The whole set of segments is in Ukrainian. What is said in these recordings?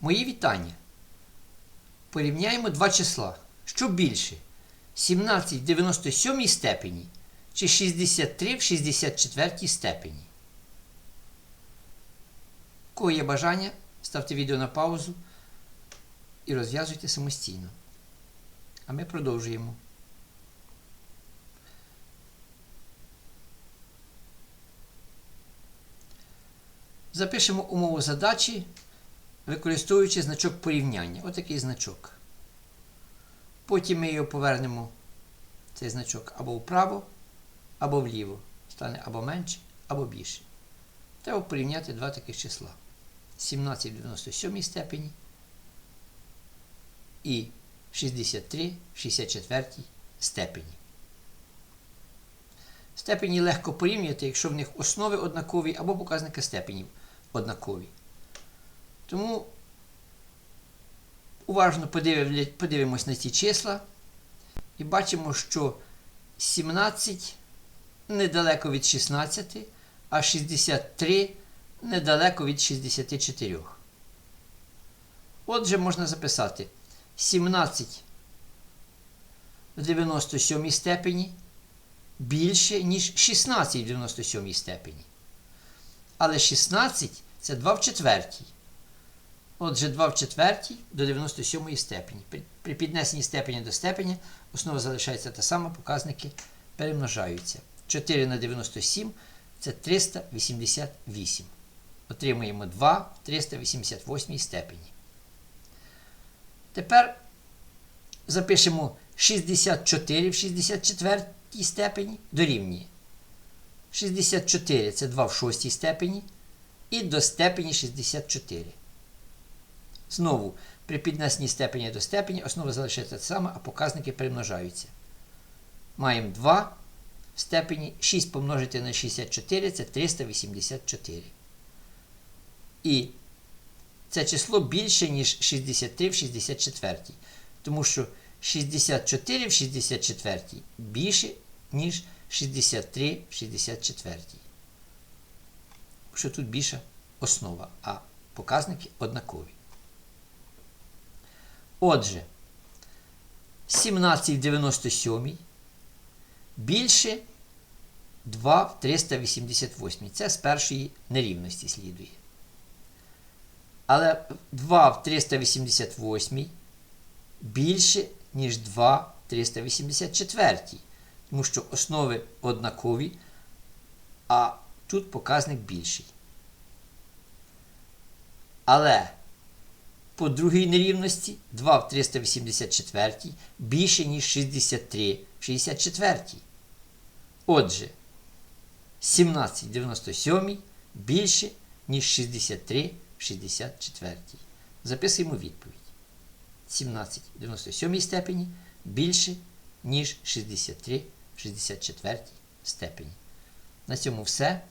Мої вітання. Порівняємо два числа. Що більше? 17 в 97 степені чи 63 в 64 степені. Кого є бажання, ставте відео на паузу і розв'язуйте самостійно. А ми продовжуємо. Запишемо умову задачі, використовуючи значок порівняння. Отакий значок. Потім ми його повернемо, цей значок, або вправо, або вліво. Стане або менше, або більше. Треба порівняти два таких числа. 17 в 97 степені і 63 в 64 степені. Степені легко порівнювати, якщо в них основи однакові або показники степенів однакові. Тому уважно подивимось на ці числа і бачимо, що 17 недалеко від 16, а 63 недалеко від 64. Отже, можна записати 17 в 97 степені більше, ніж 16 в 97 степені. Але 16 це 2 в четвертій. Отже, 2 в четвертій до 97 степені. При- піднесенні степені до степені основа залишається та сама, показники перемножаються. 4 на 97 це 388. Отримуємо 2 в 388 степені. Тепер запишемо 64 в 64 степені дорівнює. 64 це 2 в 6 степені і до степені 64. Знову, при піднесенні степені до степені основа залишається та сама, а показники перемножаються. Маємо 2 в степені 6 помножити на 64 це 384. І це число більше, ніж 63 в 64. Тому що 64 в 64 більше, ніж 63 в 64. Що тут більша основа, а показники однакові. Отже, 17 в 97 більше 2 в 388. Це з першої нерівності слідує. Але 2 в 388 більше, ніж 2 в 384. Тому що основи однакові, а тут показник більший. Але по другій нерівності 2 в 384 більше, ніж 63 в 64. Отже, 17 в 97 більше, ніж 63 в 64. Записуємо відповідь. 17 в 97 степені більше, ніж 63 в 64 степені. На цьому все.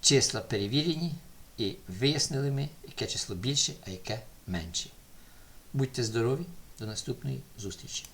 Числа перевірені і вияснили ми, яке число більше, а яке менше. Будьте здорові, до наступної зустрічі!